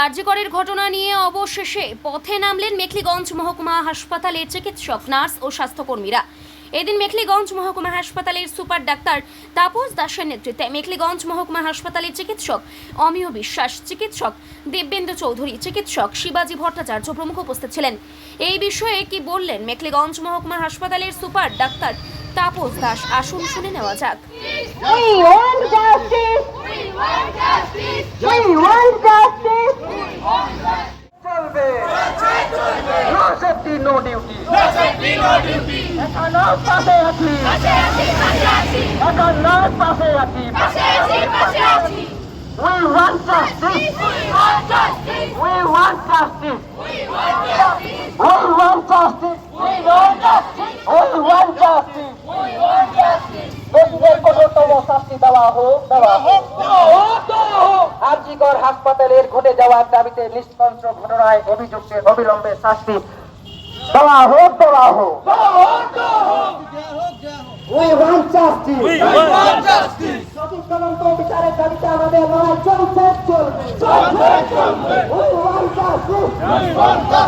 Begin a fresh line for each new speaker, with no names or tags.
আরজিকরের ঘটনা নিয়ে অবশেষে পথে নামলেন মেখলিগঞ্জ মহকুমা হাসপাতালের চিকিৎসক, নার্স ও স্বাস্থ্যকর্মীরা। এদিন মেখলিগঞ্জ মহকুমা হাসপাতালের সুপার ডাক্তার তাপস দাসের নেতৃত্বে মেখলিগঞ্জ মহকুমা হাসপাতালের চিকিৎসক অমিয় বিশ্বাস, চিকিৎসক দিব্যেন্দু চৌধুরী, চিকিৎসক শিবাজী ভট্টাচার্য প্রমুখ উপস্থিত ছিলেন। এই বিষয়ে কি বললেন মেখলিগঞ্জ মহকুমা হাসপাতালের সুপার ডাক্তার তাপস দাস? আসুন শুনে নেওয়া যাক
We want justice. We want justice. We want justice.
চলবে নো সেফটি নো ডিউটি এখন পাশে আছি এখন নয় পাশে আছি We want justice. We want justice. We want justice. We want justice. We want justice. দোষীদের কঠোরতম শাস্তি দেওয়া হোক দেওয়া হোক। আরজিকর হাসপাতালের ঘটে যাওয়ার দাবিতে নিষ্কন্ত্র ঘটনায় অভিযুক্তের অবিলম্বে শাস্তি। দেওয়া হোক দেওয়া হোক We want justice.
We want justice.
সঠিক তদন্ত ও বিচারের দাবিতে আমাদের লড়াই চলছে চলবে. We want justice.
We want justice.